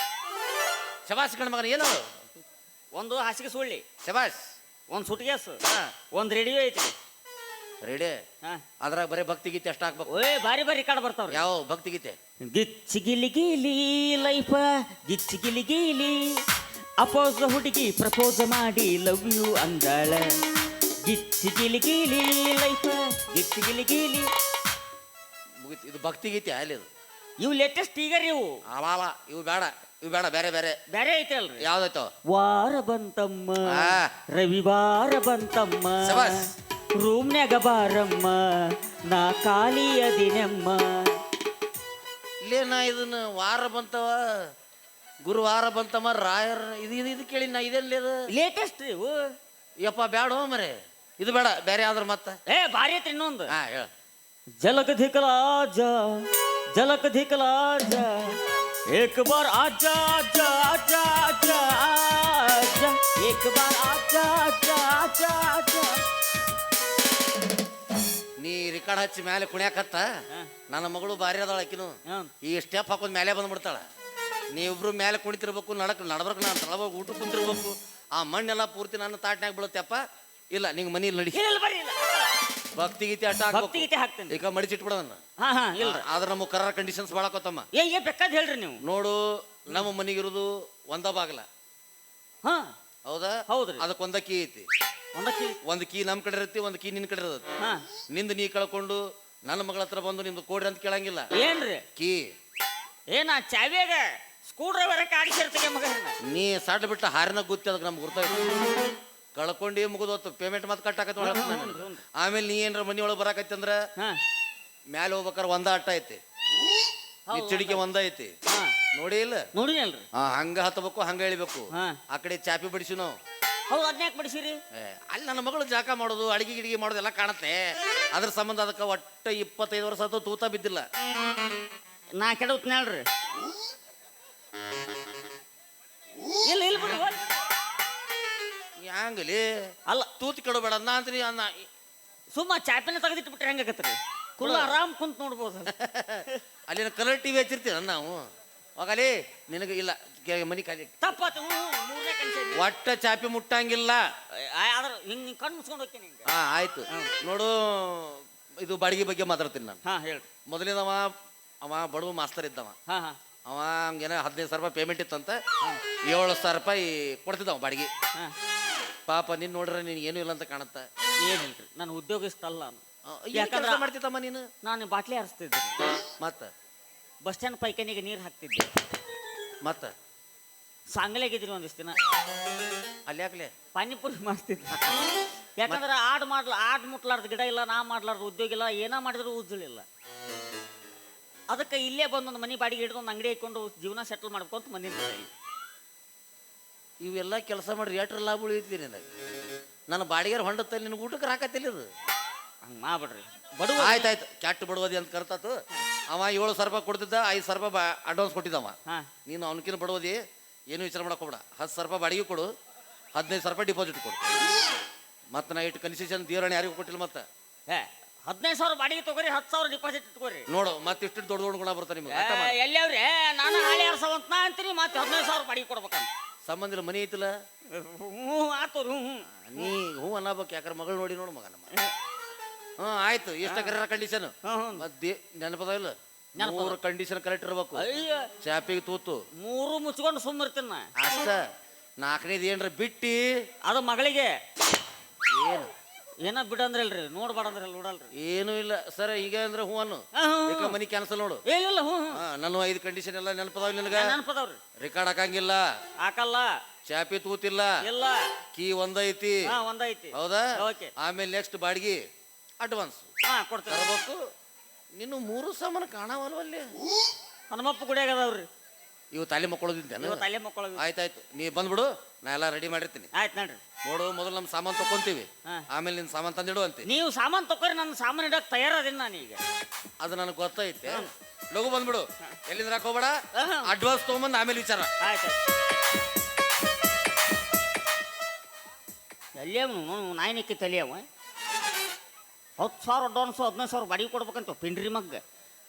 A: ಶಬಾಸ್ ಗಂಡ ಮಗನ ಏನದು?
B: ಒಂದು ಹಾಸಿಗೆ ಸುಳ್ಳಿ
A: ಶಬಾಸ್
B: ಒಂದು ಸುಟ್ಗೇಸ್ ಒಂದು ರೇಡಿಯೋ ಐತಿ
A: ರೆಡಿ
B: ಹಾ.
A: ಅದ್ರಾಗ ಬರೀ ಭಕ್ತಿ ಗೀತೆ ಅಷ್ಟ ಹಾಕ್ಬೇಕು.
B: ಓಯ್ ಬಾರಿ ಬಾರಿ ಕಾಡ್ ಬರ್ತಾವ್ರಿ
A: ಯಾವ ಭಕ್ತಿ ಗೀತೆ?
B: ಗಿಚ್ಚಿ ಗಿಲಿ ಲೈಫ ಗಿಚ್ಚಿ ಗಿಲಿ ಅಪೋಸ್ ಹುಡುಗಿ ಪ್ರಪೋಸ್ ಮಾಡಿ ಲವ್ ಯು ಅಂದಾಳ. ಗಿಚ್ಚಿ ಗಿಲಿ ಗೀಲಿ ಲೈಫ ಗಿಚ್ಚಿ ಗಿಲಿ
A: ಮುಗಿತು ಇದು ಭಕ್ತಿ ಗೀತೆ ಅಲ್ಲಿ ಇದು.
B: ಇವು ಲೇಟೆಸ್ಟ್ ಈಗ ರೀ ಇವು.
A: ಅವಾವ ಇವು ಬೇಡ ಇವು ಬೇಡ ಬೇರೆ ಬೇರೆ.
B: ಬೇರೆ ಐತೆ ಅಲ್ರಿ.
A: ಯಾವ್ದಾಯ್ತು
B: ವಾರ ಬಂತಮ್ಮ. ರವಿವಾರ ಬಂತಮ್ಮ.
A: ಶಬಾಸ್.
B: ರೂಮ್ನ್ಯಾಗ ಬಾರಮ್ಮ ನಾ ಖಾಲಿ ಅದಿನಮ್ಮ
A: ಇಲ್ಲೇ ನಾ ಇದನ್ನ ವಾರ ಬಂತವ ಗುರುವಾರ ಬಂತಮ್ಮ ರಾಯರ್ ಇದು ಇದು ಇದು ಕೇಳಿ ನಾ ಇದೇನ್ಲಿ ಅದು
B: ಲೇಟೆಸ್ಟ್ ಇವು
A: ಯಪ್ಪ ಬೇಡ ಮರೆ ಇದು ಬೇಡ ಬೇರೆ ಆದ್ರ ಮತ್ತ
B: ಏ ಭಾರಿ ಐತ್ರಿ ಇನ್ನೊಂದು
A: ಹಾ ಹೇಳ
B: झलक दिखला जा झलक दिखला जा एक बार आजा आजा आजा आजा आजा एक बार आजा आजा आजा आजा
A: ರಿಕಾರ್ಡ್ ಹಚ್ಚಿ ಮೇಲೆ ಕುಣ್ಯಾಕತ್ತ ನನ್ನ ಮಗಳು ಭಾರಿ ಅದಾಳ ಆಕಿನು. ಈ ಸ್ಟೆಪ್ ಹಾಕೊಂಡ್ ಮೇಲೆ ಬಂದ್ಬಿಡ್ತಾಳ. ನೀವಿಬ್ರು ಮೇಲೆ ಕುಣಿತಿರ್ಬೇಕು ನಡಕ್ ನಡ್ಬರ್ಕ್ ನಾನು ತಳವಾಗಿ ಊಟ ಕುಂತಿರ್ಬೇಕು ಆ ಮಣ್ಣೆಲ್ಲ ಪೂರ್ತಿ ನನ್ನ ತಾಟ್ನಾಗ ಬೀಳುತ್ತೆಪ್ಪ. ಇಲ್ಲ ನಿಂಗೆ ಮನಿ ನಡಿ. ಭಕ್ತಿ ಗೀತೆ ಅಟ್ಟ
B: ಭಕ್ತಿ ಗೀತೆ ಹಾಕ್ತೇನೆ.
A: ಈಗ ಮಡಿಚಿಟ್ಬಿಡೋದನ್ನ
B: ಹಾ ಹಾ ಇಲ್ಲ
A: ಆದ್ರೆ ನಮ್ಮ ಕರಾರ ಕಂಡೀಷನ್ಸ್ ಬಾಳಕೋತಮ್ಮ
B: ಏ ಏ ಬೇಕಾದ್ ಹೇಳ್ರಿ ನೀವು.
A: ನೋಡು ನಮ್ಮ ಮನಿಗಿರೋದು ಒಂದ ಬಾಗಲ.
B: ಹಾ.
A: ಹೌದಾ?
B: ಹೌದ್ರಿ.
A: ಅದಕ್ಕೆ ಒಂದ ಕೀ ಐತಿ
B: ಒಂದಕ್ಕೆ
A: ಒಂದು ಕೀ ನಮ್ಮ ಕಡೆ ಇರುತ್ತೆ ಒಂದು ಕೀ ನಿನ್ನ ಕಡೆ ಇರತ್ತೆ.
B: ಹಾ.
A: ನಿಂದು ನೀ ಕಳ್ಕೊಂಡು ನನ್ನ ಮಗಳ ಹತ್ರ ಬಂದು ನಿಮ್ದು ಕೊಡ್ರಿ ಅಂತ ಕೇಳಂಗಿಲ್ಲ.
B: ಏನ್ರಿ?
A: ಕೀ.
B: ಏನ ಚಾವಿಯಾಗ ಸ್ಕ್ರೂ ಡ್ರೈವರ್ ಮಗ
A: ನೀ ಸಡ್ ಬಿಟ್ಟ ಹಾರಿನ ಗುತ್ತಿ ಅದಕ್ಕೆ ನಮ್ಗೆ ಗುರ್ತಾಯ್ತು. ಕಳ್ಕೊಂಡು ಮುಗಿದೋತು ಪೇಮೆಂಟ್ ಮತ್ತೆ ಕಟ್ ಆಮೇಲೆ ನೀ ಏನ್ರ ಮನಿ ಒಳಗೆ ಬರಾಕತ್ತಿ ಅಂದ್ರ
B: ಹಾ.
A: ಮ್ಯಾಲೆ ಹೋಗ್ಬೇಕಾರ ಒಂದ ಅಟ್ಟ ಐತಿ. ಚಿಡಿಕೆ ಒಂದ ಐತಿ.
B: ಹಾ.
A: ನೋಡಿ ಇಲ್ಲ?
B: ನೋಡಿ
A: ಹಾ ಹಂಗ ಹತ್ತಬೇಕು ಹಂಗ ಇಳಿಬೇಕು
B: ಹಾ.
A: ಆ ಕಡೆ ಚಾಪಿ ಬಡಿಸಿ ನಾವು.
B: ಹೌದು ಅದನ್ಯಾಕೆ ಬಡಿಸಿರಿ
A: ಅಲ್ಲಿ ನನ್ನ ಮಗಳು ಜಾಕ ಮಾಡೋದು ಅಡಿಗೆ ಗಿಡಿಗೆ ಮಾಡೋದು ಎಲ್ಲ ಕಾಣತ್ತೆ. ಅದ್ರ ಸಂಬಂಧ ಅದಕ್ಕೆ ಒಟ್ಟು ಇಪ್ಪತ್ತೈದು ವರ್ಷ ಅದು ತೂತ ಬಿದ್ದಿಲ್ಲ.
B: ನಾ ಕೆಡ ಹೇಳ್ರಿ. ಇಲ್ಲ ಇಲ್ಲ ಬಿಡು ಹೋಗ್ಲಿ.
A: ಹ್ಯಾಂಗಲಿ?
B: ಅಲ್ಲ.
A: ತೂತಿ ಕೆಡಬೇಡ ನಾ ಅಂತೀನಿ ಅನ್ನ.
B: ಸುಮ್ಮ ಚಾಪಿನ ತೆಗೆದಿಟ್ಬಿಟ್ರೆ ಹೆಂಗಾಗತ್ರಿ ಕುಲ್ಲ ಆರಾಮ್ ಕುಂತ್ ನೋಡ್ಬೋದು.
A: ಅಲ್ಲಿನ ಕಲರ್ ಟಿವಿ ಹಚ್ಚಿರ್ತೀರ ನಾವು? ಹೋಗಲಿ ನಿನಗೆ ಇಲ್ಲ ಕೆ- ಮನಿ ಕಾಲಿ
B: ತಪ್ಪಾತು ಮೂರನೇ
A: ಒಟ್ಟ ಚಾಪಿ ಮುಟ್ಟಂಗಿಲ್ಲ.
B: ಆದ್ರೆ ಹಿಂಗ್ ಹಿಂಗೆ ಕಣ್ಣು ಮುಚ್ಕೊಂಡು ಹೋಗ್ತೀನಿ ಹಿಂಗ
A: ಹಾ ಆಯ್ತು. ನೋಡು ಇದು ಬಾಡಿಗೆ ಬಗ್ಗೆ ಮಾತಾಡ್ತೀನಿ ನಾನು.
B: ಹಾ ಹೇಳಿ
A: ಮೊದಲಿನವ ಅವ ಬಡವ ಮಾಸ್ತರ್ ಇದ್ದವ.
B: ಹಾ ಹಾ.
A: ಅವ ಹಂಗೇನ ಹದಿನೈದು ಸಾವಿರ ರೂಪಾಯಿ ಪೇಮೆಂಟ್ ಇತ್ತಂತ ಏಳು ಸಾವಿರ ರೂಪಾಯಿ ಕೊಡ್ತಿದ್ದವ ಬಾಡಿಗೆ.
B: ಹಾ.
A: ಪಾಪ ನಿನ್ ನೋಡ್ರೆ ನೀನು ಏನೂ ಇಲ್ಲ ಅಂತ ಕಾಣತ್ತ.
B: ರೀ ನಾನು ಉದ್ಯೋಗಿಸ್ತಲ್ಲ ನಾನು.
A: ಯಾಕಂದ್ರೆ
B: ಯಾಕಂದ್ರ
A: ಮಾಡ್ತಿದ್ದಮ್ಮ ನೀನು?
B: ನಾನು ಬಾಟ್ಲಿ ಹರಿಸ್ತಿದ್ದೆ
A: ಮತ್ತ?
B: ಬಸ್ ಸ್ಟ್ಯಾಂಡ್ ಪೈಕನಿಗೆ ನೀರು ಹಾಕ್ತಿದ್ದೆ.
A: ಮತ್ತ?
B: ಸಾಂಗ್ಲಾಗಿದ್ರಿ ಒಂದಿಷ್ಟು ದಿನ.
A: ಅಲ್ಲಿ ಯಾಕ್ಲೆ?
B: ಪಾನಿಪುರಿ ಮಾಡ್ತಿದ್ದೆ. ಯಾಕಂದ್ರೆ ಆಡ್ ಮಾಡ್ಲ ಆಡ್ ಮುಟ್ಲಾರ್ದ ಗಿಡ ಇಲ್ಲ ನಾ ಮಾಡ್ಲಾರ್ದ ಉದ್ಯೋಗ ಇಲ್ಲ ಏನ ಮಾಡಿದ್ರು ಉಜ್ಜಲಿಲ್ಲ ಅದಕ್ಕೆ ಇಲ್ಲೇ ಬಂದೊಂದು ಒಂದು ಮನೆ ಬಾಡಿಗೆ ಹಿಡ್ಕೊಂಡು ಅಂಗಡಿ ಹಾಕೊಂಡು ಜೀವನ ಸೆಟಲ್ ಮಾಡ್ಬೇಕು ಅಂತ ಬಂದಿದ್ದೆ
A: ಇವೆಲ್ಲ ಕೆಲಸ ಮಾಡಿ ಎಟ್ರ ಲಾಭ ಉಳಿತೀರಿ ನನಗೆ? ನನ್ನ ಬಾಡಿಗೆರ್ ಹೊಂಡತ್ತಲ್ಲಿ ನಿನಗೆ ಊಟಕ್ಕೆ ಹಾಕತ್ತಿಲ್ಲ ಇದು?
B: ಹಂಗೆ ಮಾಡ್ಬಿಡ್ರಿ. ಬಡವ
A: ಆಯ್ತಾಯ್ತು ಕ್ಯಾಟ್ ಬಡವದಿ ಅಂತ ಕರ್ತಾತು. ಅವ ಏಳು ಸಾವಿರ ರೂಪಾಯಿ ಕೊಡ್ತಿದ್ದ ಐದು ಸಾವಿರ ರೂಪಾಯಿ ಅಡ್ವಾನ್ಸ್ ಕೊಟ್ಟಿದ್ದವ.
B: ಹಾ.
A: ನೀನು ಅವನಕಿನ ಬಡವದಿ ಏನು ವಿಚಾರ ಮಾಡಕ್ ಹೋಗ್ಬೇಡ. ಹತ್ತು ಸಾವಿರ ರೂಪಾಯಿ ಬಾಡಿಗೆ ಕೊಡು ಹದಿನೈದು ಸಾವಿರ ರೂಪಾಯಿ ಡಿಪಾಸಿಟ್ ಕೊಡು. ಮತ್ತೆ ನಾ ಇಟ್ಟು ಕನ್ಸೆಷನ್ ದೇವರಣ್ಣ ಯಾರಿಗೂ ಕೊಟ್ಟಿಲ್ಲ ಮತ್ತೆ.
B: ಏ ಹದಿನೈದು ಸಾವಿರ ಬಾಡಿಗೆ ತಗೋರಿ ಹತ್ತು ಸಾವಿರ ಡಿಪಾಸಿಟ್ ಇಟ್ಕೋರಿ.
A: ನೋಡು ಮತ್ತೆ ಇಷ್ಟು ದೊಡ್ಡ ದೊಡ್ಡ ಗುಣ ಬರ್ತಾರೆ ನಿಮ್ಗೆ. ಅರ್ಥ
B: ನಾನು ಹಾಳೆ ಆರ್ಸವಂತ ನಾ ಅಂತೀರಿ ಮತ್ತೆ ಹದಿನೈದು ಸಾವಿರ ಬಾಡಿಗೆ ಕೊಡ್ಬೇಕಂತ.
A: ಸಂಬಂಧ ಇಲ್ಲ ಮನೆ ಐತಿಲ್ಲ?
B: ಹ್ಞೂ ಆತು ಹ್ಞೂ ಹ್ಞೂ
A: ನೀ ಹ್ಞೂ ಅನ್ನಬೇಕು ಯಾಕಂದ್ರೆ ಮಗಳು ನೋಡಿ ನೋಡು ಮಗ ನಮ್ಮ ಹ್ಞೂ ಆಯ್ತು. ಎಷ್ಟು ಕರ ಕಂಡೀಷನ್ ಮತ್ತೆ ನೆನಪದ ಇಲ್ಲ.
B: ನೆನಪದ.
A: ಮೂರು ಕಂಡೀಷನ್ ಕರೆಕ್ಟ್ ಇರ್ಬೇಕು.
B: ಅಯ್ಯ.
A: ಚಾಪಿಗೆ ತೂತು.
B: ಮೂರು ಮುಚ್ಕೊಂಡು ಸುಮ್ಮಿರ್ತೀನಿ ನಾ.
A: ಅಷ್ಟ. ನಾಲ್ಕನೇದು ಏನ್ರ ಬಿಟ್ಟಿ?
B: ಅದು ಮಗಳಿಗೆ.
A: ಏನು?
B: ಏನ ಬಿಡಂದ್ರಲ್ರಿ ನೋಡ್ಬಾರ್ದ್ರಿ ನೋಡಲ್ರಿ.
A: ಏನೂ ಇಲ್ಲ. ಸರ್ ಈಗ ಅಂದ್ರೆ ಅನ್ನು
B: ಹಾ,
A: ಈಗ ಮನಿ ಕ್ಯಾನ್ಸಲ್ ನೋಡು.
B: ಏ ಇಲ್ಲ ಹ್ಞೂ ಹ್ಞೂ
A: ಹಾ ನನ್ನ ಐದು ಕಂಡೀಷನ್ ಎಲ್ಲ ನೆನಪದಾವ್ ನಿನಗ?
B: ನೆನಪದವ್ರಿ.
A: ರೆಕಾರ್ಡ್ ಹಾಕಂಗಿಲ್ಲ.
B: ಹಾಕಲ್ಲ.
A: ಚಾಪಿ ತೂತಿಲ್ಲ.
B: ಇಲ್ಲ.
A: ಕೀ ಒಂದೈತಿ.
B: ಹಾ ಒಂದೈತಿ.
A: ಹೌದಾ?
B: ಓಕೆ.
A: ಆಮೇಲೆ ನೆಕ್ಸ್ಟ್ ಬಾಡಿಗೆ. ಅಡ್ವಾನ್ಸ್.
B: ಹಾ ಕೊಡ್ತೇವೆ
A: ತರಬೇಕು. ನೀನು ಮೂರು ಸಾಮಾನು ಕಾಣವಲ್ವಲ್ಲಿ
B: ಹನುಮಪ್ಪ ಗುಡಿಯಾಗ ಅದಾವ್ರಿ.
A: ಇವು ತಾಲಿ ಮಕ್ಕಳೋದಿದ್ದೇನೆ
B: ಇವತ್ತು ಅಲ್ಲೇ ಮಕ್ಕಳು
A: ಆಯ್ತಾಯ್ತು. ನೀ ಬಂದ್ಬಿಡು ನಾ ಎಲ್ಲ ರೆಡಿ ಮಾಡಿರ್ತೀನಿ.
B: ಆಯ್ತು ನೋಡ್ರಿ.
A: ನೋಡು ಮೊದಲು ನಮ್ಮ ಸಾಮಾನು ತಕೊಂತೀವಿ
B: ಹಾ.
A: ಆಮೇಲೆ ನಿನ್ನ ಸಾಮಾನು ತಂದಿಡು ಅಂತ
B: ನೀವು ಸಾಮಾನು ತಗೋರಿ ನನ್ನ ಸಾಮಾನು ಇಡಕ್ಕೆ ತಯಾರದೀನಿ ನಾನೀಗ
A: ಅದು ನನಗೆ ಗೊತ್ತೈತೆ. ಲಘು ಬಂದ್ಬಿಡು. ಎಲ್ಲಿಂದ ಹಾಕೋಬೇಡ?
B: ಹಾ.
A: ಅಡ್ವಾನ್ಸ್ ತೊಗೊಂಬಂದು ಆಮೇಲೆ ವಿಚಾರ.
B: ಆಯ್ತು ಎಲ್ಲೇ ನಾಯಿ ನಿಕ್ಕಿ ತಲಿ ಅವ. ಹತ್ತು ಸಾವಿರ ಅಡ್ವಾನ್ಸು, ಹದಿನೈದು ಸಾವಿರ ಬಾಡಿಗೆ ಕೊಡ್ಬೇಕಂತ ಪಿಂಡ್ರಿ ಮಗ್ಗ.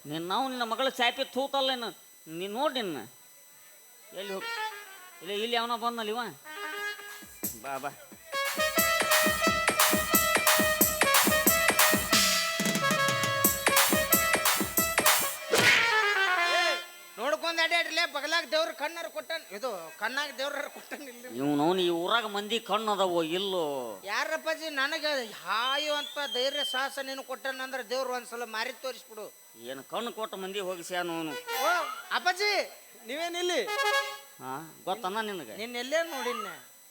B: ನಿನ್ನ ನಾವು ನಿನ್ನ ಮಗಳ ಚಾಪಿ ತೂತಲ್ಲ ನೀನು. ನೀನು ನೋಡಿ ನಿನ್ನ. ಎಲ್ಲಿ ಹೋಗಿ ಇಲ್ಲಿ ಇಲ್ಲಿ ಅವನ ಬಂದಲ್ಲಿವ ಬಾ ಬಾ.
C: ಅಡ್ಯಾಡ್ರಲೇ ಬಗಲಾಗ ದೇವ್ರ ಕಣ್ಣಾರ ಕೊಟ್ಟನ್. ಇದು ಕಣ್ಣಾಗ ದೇವ್ರ ಕೊಟ್ಟನ್ ಇಲ್ಲಿ.
B: ಇವನವನು ಈ ಊರಾಗ ಮಂದಿ ಕಣ್ಣು ಅದಾವೋ ಇಲ್ಲೋ?
C: ಯಾರಪ್ಪಾಜಿ ನನಗೆ ಹಾಯು ಅಂತ ಧೈರ್ಯ ಸಾಹಸ ನೀನು ಕೊಟ್ಟನಂದ್ರೆ ದೇವ್ರು ಒಂದ್ಸಲ ಮಾರಿ ತೋರಿಸ್ಬಿಡು.
B: ಏನು ಕಣ್ಣು ಕೊಟ್ಟ ಮಂದಿ ಹೋಗಿಸ್ಯಾನು ಅವನು?
C: ಓ ಅಪ್ಪಾಜಿ ನೀವೇನಿಲ್ಲಿ
B: ಹಾ ಗೊತ್ತನ್ನ ನಿನಗೆ?
C: ನಿನ್ನ ಎಲ್ಲೇ ನೋಡಿನ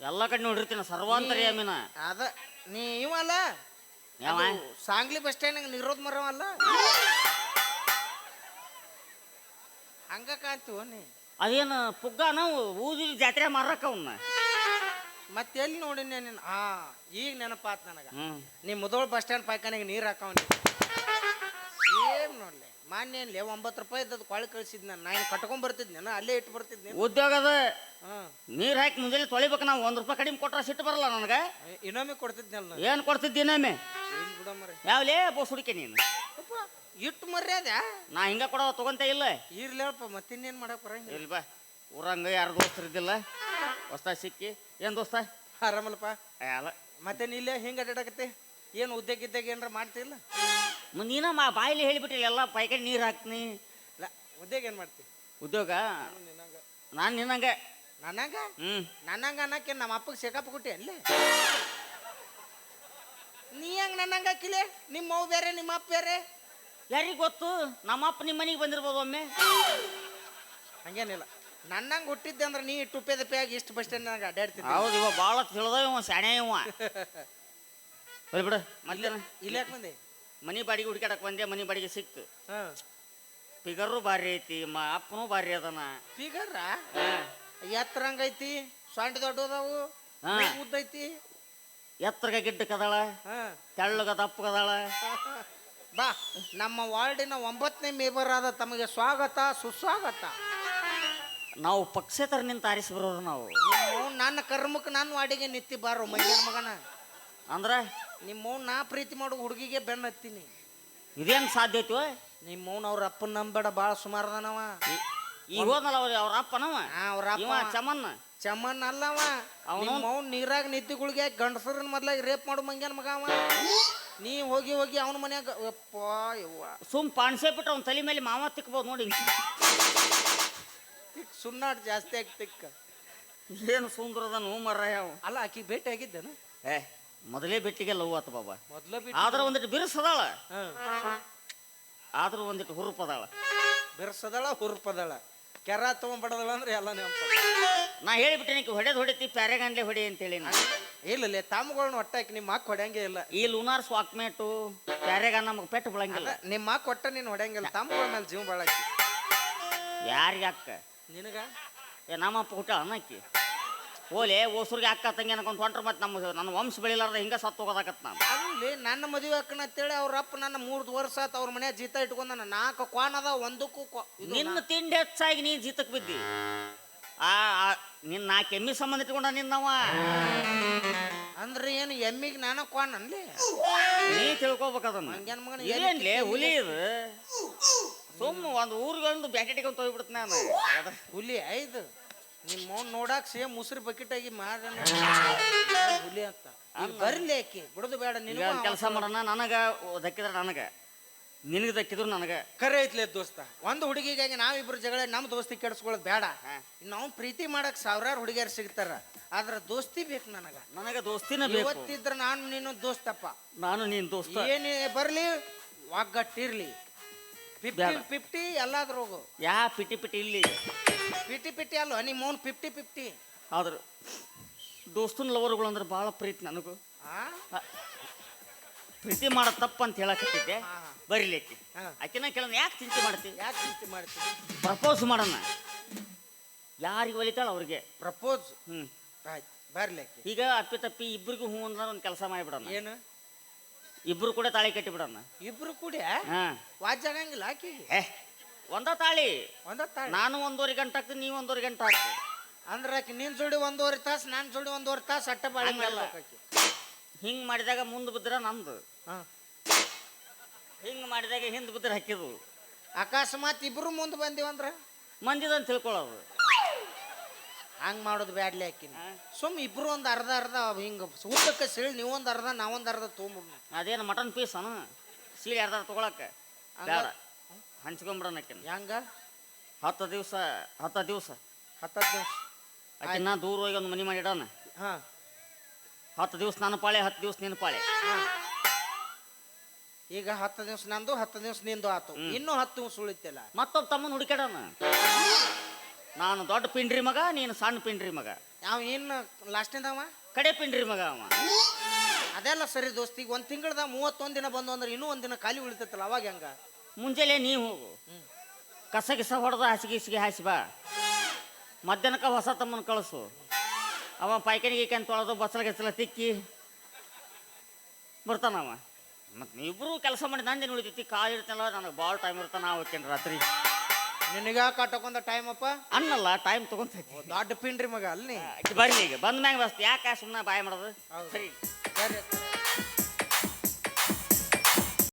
B: ಎಲ್ಲ ಕಡೆ ನೋಡಿರ್ತೀನಿ ಸರ್ವಾಂತರ್ಯಾಮಿನ
C: ಅದ ನೀ ಇವಲ್ಲ
B: ಯಾವ?
C: ಸಾಂಗ್ಲಿ ಬಸ್ ಸ್ಟ್ಯಾಂಡ್ ನಿರೋದ್ ಮರವಲ್ಲ ಹಂಗ ಕಾಂತೀವ ನೀ
B: ಅದೇನು ಪುಗ್ಗಾನ ಊದಿ ಜಾತ್ರೆ ಮಾರಕ್ಕ ಅವನ್ನ
C: ಮತ್ತೆ ಎಲ್ಲಿ ನೋಡಿ ನೀನು ಹಾ ಈಗ ನೆನಪಾತ್ ನನಗ.
B: ಹ್ಮ್.
C: ನೀ ಮುದೋಳ್ ಬಸ್ ಸ್ಟ್ಯಾಂಡ್ ಪಾಯ್ಕಾನಿಗೆ ನೀರು ಹಾಕವನಿ. ಏನ್ ನೋಡ್ಲಿ? ಮಾನ್ಯ ಏನ್ಲಿ ಒಂಬತ್ತು ರೂಪಾಯಿ ಇದ್ದದ್ದು ಕೊಳೆ ಕಳ್ಸಿದ್ ನಾನು. ನಾನು ಕಟ್ಕೊಂಡ್ ಬರ್ತಿದ್ನ ನಾನು? ಅಲ್ಲೇ ಇಟ್ಟು ಬರ್ತಿದ್ನಿ
B: ಉದ್ಯೋಗದ
C: ನೀರು
B: ನೀರ್ ಹಾಕಿ ಮುಂಜಾನೆ ತೊಳಿಬೇಕು ನಾವು ಒಂದ್ ರೂಪಾಯಿ ಕಡಿಮೆ ಕೊಟ್ರ ಸಿಟ್ಟು ಬರಲ್ಲ ನನಗೆ?
C: ಇನ್ನೊಮ್ಮೆ ಕೊಡ್ತಿದ್ನಲ್ಲ ನಾನು.
B: ಏನ್
C: ಕೊಡ್ತಿದ್ದೆ ಇನ್ನೊಮ್ಮೆ?
B: ಯಾವ್ಲೇ ಬೋಸ್ ಹುಡುಕಿ ನೀನು?
C: ಇಟ್ಟು ಮರ್ಯಾದ
B: ನಾ ಹಿಂಗ ಕೊಡೋ ತಗೊಂತ ಇಲ್ಲ.
C: ಇರ್ಲಪ್ಪ ಮತ್ತಿನ್ನೇನ್ ಮಾಡಕ್ ಬರಂಗಿಲ್ಲ.
B: ಇಲ್ ಬಾ ಊರಂಗ ಯಾರು ದೋಸ್ತರು ಇದ್ದಿಲ್ಲ. ಹೊಸ್ತ ಸಿಕ್ಕಿ. ಏನ್ ದೋಸ್ತ?
C: ಆರಾಮಲ್ಲಪ್ಪ.
B: ಏ, ಅಲ್ಲ.
C: ಮತ್ತೆ ನೀ ಇಲ್ಲೇ ಹಿಂಗೆ ಅಡ್ಡಾಡಕತ್ತೆ ಏನು ಉದ್ಯೋಗ ಇದ್ದಾಗ ಏನಾರ ಮಾಡ್ತಿಲ್ಲ
B: ನೀನ ಮಾ ಬಾಯಿಲಿ ಹೇಳಿಬಿಟ್ಟಿಲ್ಲ ಎಲ್ಲ ಪೈಕಡಿ ನೀರು ಹಾಕ್ತೀನಿ
C: ಇಲ್ಲ ಉದ್ಯೋಗ ಏನು ಮಾಡ್ತಿ?
B: ಉದ್ಯೋಗ? ನಾನು ನಿನ್ನಂಗ.
C: ನನಗ
B: ಹ್ಮ್.
C: ನನ್ನಂಗ ಅನ್ನಕ್ಕೆ ನಮ್ಮ ಅಪ್ಪಗೆ ಶೇಕಪ್ಪ ಕೊಟ್ಟಿ ಅಲ್ಲಿ? ನೀ ಹೆಂಗ್ ನನ್ನಂಗ ಹಾಕಿಲೆ ನಿಮ್ಮ ಅವ್ವ ಬೇರೆ ನಿಮ್ಮ ಅಪ್ಪ ಬೇರೆ?
B: ಯಾರಿಗ್ ಗೊತ್ತು? ನಮ್ಮಪ್ಪ ನಿಮ್ಮ ಮನೆಗೆ ಬಂದಿರ್ಬೋದು ಒಮ್ಮೆ.
C: ಹಂಗೇನಿಲ್ಲ. ನನ್ನಂಗೆ ಹುಟ್ಟಿದ್ದೆ ಅಂದ್ರೆ ನೀ ಟುಪ್ಪೆ ದಪ್ಪೆಯಾಗಿ ಇಷ್ಟು ಬಸ್ ಸ್ಟ್ಯಾಂಡ್ ನನಗೆ ಅಡ್ಡಾಡ್ತೀನಿ
B: ಹೌದು ಇವ ಭಾಳ ತಿಳಿದ ಇವ ಶಾಣೆ ಇವ. ಬರಿ ಬಿಡು
C: ಇಲ್ಲಿ ಯಾಕೆ ಬಂದೆ?
B: ಮನೆ ಬಾಡಿಗೆ ಹುಡುಕಾಡಕ್ಕೆ ಬಂದೆ ಮನೆ ಬಾಡಿಗೆ ಸಿಕ್ತು
C: ಹಾಂ.
B: ಫಿಗರು ಭಾರಿ ಐತಿ ಮ ಅಪ್ಪನೂ ಭಾರಿ ಅದನ.
C: ಫಿಗರ
B: ಹಾ.
C: ಎತ್ತರ ಹಂಗೈತಿ ಸೊಂಟ ದೊಡ್ಡದಾವು
B: ಹಾ.
C: ಉದ್ದೈತಿ.
B: ಎತ್ತರಗ ಗಿಡ್ಡಕ್ಕದಾಳ
C: ಹಾಂ.
B: ತೆಳ್ಳಗ ದಪ್ಪಗದಾಳ
C: ಬಾ ನಮ್ಮ ವಾರ್ಡಿನ ಒಂಬತ್ತನೇ ಮೇಬರ್ ಆದ ತಮಗೆ ಸ್ವಾಗತ ಸುಸ್ವಾಗತ.
B: ನಾವು ಪಕ್ಷೇತರ ನಿಂತ ಆರಿಸಿ ಬರೋರು ನಾವು
C: ನನ್ನ ಕರ್ಮಕ್ಕೆ ನಾನು ವಾಡಿಗೆ ನಿತ್ತಿ ಬಾರೋ ಮಂಜನ ಮಗನ.
B: ಅಂದ್ರೆ?
C: ನಿಮ್ಮ ನಾ ಪ್ರೀತಿ ಮಾಡೋ ಹುಡುಗಿಗೆ ಬೆನ್ನ ಹತ್ತೀನಿ.
B: ಇದೇನು ಸಾಧ್ಯ ಐತಿ
C: ನಿಮ್ಮ ಅವ್ರ ಅಪ್ಪನ ನಂಬೇಡ ಭಾಳ ಸುಮಾರು ಅದಾನವ
B: ಈಗ ಹೋದ್ನಲ್ಲ ಅವ್ರ ಅವ್ರ ಅಪ್ಪನವ?
C: ಅವ್ರ
B: ಇವ
C: ಅಪ್ಪ
B: ಚಮನ್ನ
C: ಚಮನ್ ಅಲ್ಲವ.
B: ಅವ್ನು-
C: ನೀರಾಗ ಅವ್ನ ನೀರಾಗ ನಿದ್ದಿಗಳಿಗೆ ಗಂಡಸರನ್ನ ಮೊದ್ಲಾಗಿ ರೇಪ್ ಮಾಡು ಮಂಗ್ಯಾನ ಮಗ ಅವ ನೀ ಹೋಗಿ ಹೋಗಿ ಅವನ ಮನ್ಯಾಗ ಯಪ್ಪ ಯವ್ವ.
B: ಸುಮ್ ಪಾಣ್ಸೆ ಬಿಟ್ಟು ಅವ್ನ ತಲೆ ಮೇಲೆ ಮಾವ ತಿಕ್ಬೋದು ನೋಡಿ.
C: ತಿಕ್ ಸುನ್ನಾಟ್ ಜಾಸ್ತಿ ಆಗಿ ತಿಕ್ಕ
B: ಏನು ಸುಂದರದ ನೋವು ಮರ ಯಾವ?
C: ಅಲ್ಲ ಆಕಿ ಭೇಟಿ ಆಗಿದ್ದೇನು?
B: ಏ ಮೊದಲೇ ಬೆಟ್ಟಿಗೆ ಲವ್ ಆತ ಬಾಬಾ.
C: ಮೊದ್ಲ
B: ಆದ್ರೆ ಒಂದಿಟ್ಟು ಬಿರುಸದಾಳ. ಆದ್ರೂ ಒಂದಿಟ್ಟು ಹುರುಪದಾಳ.
C: ಬಿರ್ಸದಳ ಹುರ್ಪದಳ. ಕೆರ ತಗೊಂಡ್ಬಿಡದಳ ಅಂದ್ರೆ ಎಲ್ಲ ನೆನಪ
B: ನಾ ಹೇಳಿಬಿಟ್ಟೆ ಹೊಡೆದು ಹೊಡಿತಿ ಪ್ಯಾರೆಗಂಡ್ಲೆ ಹೊಡಿ ಅಂತೇಳಿ ನಾ
C: ಇಲ್ಲ ತಮ್ಮಗಳನ್ನ ಒಟ್ಟಾಕಿ ನಿಮ್ಮ ಅಕ್ಕ ಹೊಡ್ಯಂಗೆ ಇಲ್ಲ.
B: ಈ ಲೂನಾರ್ ಸ್ವಾಕ್ಮೇಟು ಯಾರ್ಯಾಗ ನಮಗೆ ಪೆಟ್ಟು ಬಿಳಂಗಿಲ್ಲ.
C: ನಿಮ್ಮ ಅಕ್ಕ ಒಟ್ಟ ನೀನು ಹೊಡ್ಯಂಗಿಲ್ಲ ತಮ್ಮಗಳ ಮೇಲೆ ಜೀವ ಬಾಳಾಕಿ.
B: ಯಾರಿಗೆ ಅಕ್ಕ?
C: ನಿನಗ?
B: ಏ ನಮ್ಮಪ್ಪ ಹುಟ್ಟ ಅನ್ನಕ್ಕಿ ಓಲೆ ಓಸೂರಿಗೆ ಅಕ್ಕ ತಂಗಿ ಅನ್ಕೊಂಡ್ ಹೊಂಟ್ರ ಮತ್ತೆ ನಮ್ಮ ನನ್ನ ವಂಶ ಬೆಳಿಲಾರ್ದ ಹಿಂಗ ಸತ್ತು ಹೋಗೋದಾಕತ್ ನಾನು.
C: ಅಲ್ಲಿ ನನ್ನ ಮದುವೆ ಅಕ್ಕನ ಅಂತೇಳಿ ಅವ್ರ ಅಪ್ಪ ನನ್ನ ಮೂರು ವರ್ಷ ಆತ ಅವ್ರ ಮನೆ ಜೀತ ಇಟ್ಕೊಂಡ ನಾಲ್ಕು ಕ್ವಾನ್ ಅದ ಒಂದಕ್ಕೂ ಕ್ವಾ- ಇದು
B: ನಿನ್ನ ತಿಂಡಿ ಹೆಚ್ಚಾಗಿ ನೀ ಜೀತಕ್ ಬಿದ್ದಿ. ಆ ಆ, ನಿನ್ನ ನಾ ಕೆಮ್ಮಿ ಸಂಬಂಧ ಇಟ್ಕೊಂಡ ನಿನ್ನವ.
C: ಅಂದ್ರೆ ಏನು ಎಮ್ಮಿಗೆ ನಾನು ಕೊನಲ್ಲಿ
B: ನೀ ತಿಳ್ಕೊಬೇಕು ಅದನ್ನ.
C: ಮಗನ
B: ಇದೇನ್ಲೇ ಹುಲಿ ಇದು? ಸುಮ್ಮ ಒಂದು ಊರಿಗೆ ಒಂದು ಬ್ಯಾಕೆಟಿಗೆ ಹೋಗ್ಬಿಡ್ತ ನಾನು. ಅದ-
C: ಹುಲಿ ಐದು. ನಿಮ್ಮ ನೋಡಕ್ ನೋಡಾಕ ಸೇಮ್ ಮುಸ್ರಿ ಬಕೆಟ್ ಆಗಿ ಮಾಡ ಹುಲಿ ಅಂತ? ಬರ್ಲಿ ಆಕಿ. ಬಿಡೋದು ಬೇಡ
B: ನಿನ್ ಕೆಲಸ ಮಾಡೋಣ ನನಗ ದಕ್ಕಿದ್ರೆ ನನಗ. ನಿನಗೆ ದಕ್ಕಿದ್ರು ನನಗೆ
C: ಕರೆ ಐತ್ಲೆ ದೋಸ್ತ. ಒಂದು ಹುಡುಗಿಗಾಗಿ ನಾವಿಬ್ರು ಜಗಳ ನಮ್ಮ ದೋಸ್ತಿ ಕೆಡಿಸ್ಕೊಳ್ಳೋದು ಬೇಡ. ನಾವು ಪ್ರೀತಿ ಮಾಡಕ್ಕೆ ಸಾವಿರಾರು ಹುಡುಗಿಯರು ಸಿಗ್ತಾರ. ಆದ್ರ ದೋಸ್ತಿ ಬೇಕು ನನಗ.
B: ನನಗೆ ದೋಸ್ತಿನ
C: ಇವತ್ತಿದ್ರ ನಾನು ನೀನು ದೋಸ್ತಪ್ಪ.
B: ನಾನು ನೀನ್ ದೋಸ್ತ.
C: ಏನೇ ಬರಲಿ ವಾಗ್ಗಟ್ಟಿರ್ಲಿ. ಫಿಫ್ಟಿ. ಫಿಫ್ಟಿ ಎಲ್ಲಾದ್ರೋಗು
B: ಯಾ ಪಿಟಿ ಪಿಟಿ ಇಲ್ಲಿ.
C: ಪಿಟಿ ಪಿಟಿ ಅಲ್ಲ ನಿಮ್ಮ ಮೌನ್ ಫಿಫ್ಟಿ ಫಿಫ್ಟಿ
B: ಆದ್ರೆ ದೋಸ್ತನ ಲವರ್ಗಳು ಅಂದ್ರೆ ಭಾಳ ಪ್ರೀತಿ ನನಗೂ.
C: ಆ,
B: ಪ್ರೀತಿ ಮಾಡೋ ತಪ್ಪು ಅಂತ ಹೇಳಕತ್ತಿದ್ದೆ
C: ಹಾ.
B: ಬರೀಲಿ ಆಕಿ
C: ಹಾ.
B: ಆಕಿನ ಕೇಳೋಣ ಯಾಕೆ ಚಿಂತೆ ಮಾಡ್ತಿ?
C: ಯಾಕೆ ಚಿಂತೆ ಮಾಡ್ತೀವಿ
B: ಪ್ರಪೋಸ್ ಮಾಡೋಣ. ಯಾರಿಗೆ ಒಲಿತಾಳ ಅವ್ರಿಗೆ?
C: ಪ್ರಪೋಸ್?
B: ಹ್ಮ್.
C: ಆಯ್ತು ಬರ್ಲಿ ಆಕಿ.
B: ಈಗ ಅಪ್ಪಿ ತಪ್ಪಿ ಇಬ್ಬರಿಗೂ ಹ್ಞೂ ಅಂದ್ರೆ ಒಂದು ಕೆಲಸ ಮಾಡಿಬಿಡೋಣ.
C: ಏನು?
B: ಇಬ್ರು ಕೂಡ ತಾಳಿ ಕಟ್ಟಿ ಬಿಡೋಣ
C: ಇಬ್ರು ಕೂಡ
B: ಹಾ.
C: ವಾಜ್ ಆಗಂಗಿಲ್ಲ ಆಕಿಗೆ
B: ಏ ಒಂದ ತಾಳಿ.
C: ಒಂದ ತಾಳಿ?
B: ನಾನು ಒಂದೂವರೆ ಗಂಟೆ ಹಾಕ್ತೀನಿ ನೀವು ಒಂದೂವರೆ ಗಂಟೆ ಹಾಕ್ತೀನಿ
C: ಅಂದ್ರೆ ಆಕಿ ನಿನ್ ಜೋಡಿ ಒಂದೂವರೆ ತಾಸು ನಾನು ಜೋಡಿ ಒಂದೂವರೆ ತಾಸು ಅಟ್ಟ ಬಾಳೆ
B: ಹಂಗಲ್ಲ.
C: ಮಾಡ್ಬೇಕು ಆಕಿ.
B: ಹಿಂಗೆ ಮಾಡಿದಾಗ ಮುಂದೆ ಬಿದ್ರೆ ನಮ್ದು
C: ಹಿಂಗ್
B: ಹಿಂಗೆ ಮಾಡಿದಾಗ ಹಿಂದೆ ಬಿದ್ರೆ ಹಾಕಿದು.
C: ಅಕಸ್ಮಾತ್ ಇಬ್ರು ಮುಂದೆ ಬಂದಿವಂದ್ರ
B: ಮಂದಿದಂತ ತಿಳ್ಕೊಳ್ಳೋದು.
C: ಹಂಗೆ ಮಾಡೋದು ಬ್ಯಾಡ್ಲಿ ಆಕಿನ.
B: ಹಾ.
C: ಸುಮ್ ಇಬ್ರು ಒಂದ್ ಅರ್ಧ ಅರ್ಧ ಹಿಂಗೆ ಊಟಕ್ಕೆ ಸೀಳ್ ನೀವೊಂದ್ ಅರ್ಧ ನಾವೊಂದು ಅರ್ಧ ತೊಗೊಂಬಿಡ್ನು
B: ಅದೇನು ಮಟನ್ ಪೀಸ್ ಅನು? ಸೀಳಿ ಅರ್ಧ ತೊಗೊಳಕ್ಕೆ ಬೇಡ ಹಂಚ್ಕೊಂಬಿಡೋಣ ಆಕಿನ.
C: ಹೆಂಗ?
B: ಹತ್ತು ದಿವಸ ಹತ್ತು ದಿವಸ.
C: ಹತ್ತು ದಿವಸ.
B: ಆಕಿನ ದೂರ ಹೋಗಿ ಒಂದು ಮನೆ ಮಾಡಿಡೋಣ
C: ಹಾ.
B: ಹತ್ತು ದಿವಸ ನಾನು ಪಾಳೆ ಹತ್ತು ದಿವಸ ನಿನ್ನ ಪಾಳೆ.
C: ಈಗ ಹತ್ತು ದಿವಸ ನಂದು ಹತ್ತು ದಿವಸ ನಿಂದು ಆತು. ಇನ್ನೂ ಹತ್ತು ದಿವಸ ಉಳಿತಿಲ್ಲ.
B: ಮತ್ತೊಬ್ಬ ತಮ್ಮನ ಹುಡುಕ್ಯಾಡೋಣ ನಾನು ದೊಡ್ಡ ಪಿಂಡ್ರಿ ಮಗ ನೀನು ಸಣ್ಣ ಪಿಂಡ್ರಿ ಮಗ.
C: ಅವ ಇನ್ನು ಅವ?
B: ಕಡೆ ಪಿಂಡ್ರಿ ಮಗ ಅವ.
C: ಅದೆಲ್ಲ ಸರಿ ದೋಸ್ತಿ ಈಗ ಒಂದು ತಿಂಗಳದಾಗ ಮೂವತ್ತೊಂದು ದಿನ ಬಂದು ಅಂದ್ರೆ ಇನ್ನೂ ಒಂದು ದಿನ ಖಾಲಿ ಉಳಿತೈತಲ್ಲ ಅವಾಗ ಹೆಂಗ?
B: ಮುಂಜಾನೆ ನೀ ಹೋಗು. ಕಸ ಗಿಸ ಹೊಡೆದು ಹಾಸಿಗೆ ಹಿಸಿಗೆ ಹಾಸಿ ಬಾ. ಮಧ್ಯಾಹ್ನಕ್ಕೆ ಹೊಸ ತಮ್ಮನ ಕಳಿಸು. ಅವ ಪಾಯ್ಕನಿ ಗೀಕನ್ ತೊಳೆದು ಬಸ್ಸಲ ಗಿಸ್ಲ ತಿಕ್ಕಿ ಬರ್ತಾನವ ಮತ್ತು ನೀವಿಬ್ರು ಕೆಲಸ ಮಾಡಿ ನಂದೇನು ಉಳಿತೈತಿ ಕಾಲು ಇರ್ತಲ್ಲ ನನಗೆ ಭಾಳ ಟೈಮ್ ಇರ್ತಾನ ಹೋಗ್ತೇನೆ ರಾತ್ರಿ.
C: ನಿನಗ ಕಟ್ಟಕೊಂಡ ಟೈಮ್ ಅಪ್ಪ?
B: ಅನ್ನಲ್ಲ ಟೈಮ್ ತೊಗೊಂತೈತಿ.
C: ದೊಡ್ಡ ಪಿಂಡ್ರಿ ಮಗ ಅಲ್ಲಿ
B: ಬರ್ಲಿ ಈಗ. ಬಂದ ಮ್ಯಾಗ ಬಸ್ತಿ ಯಾಕೆ ಸುಮ್ಮನೆ ಬಾಯ್ ಮಾಡೋದು? ಸರಿ.
C: ಸರಿ.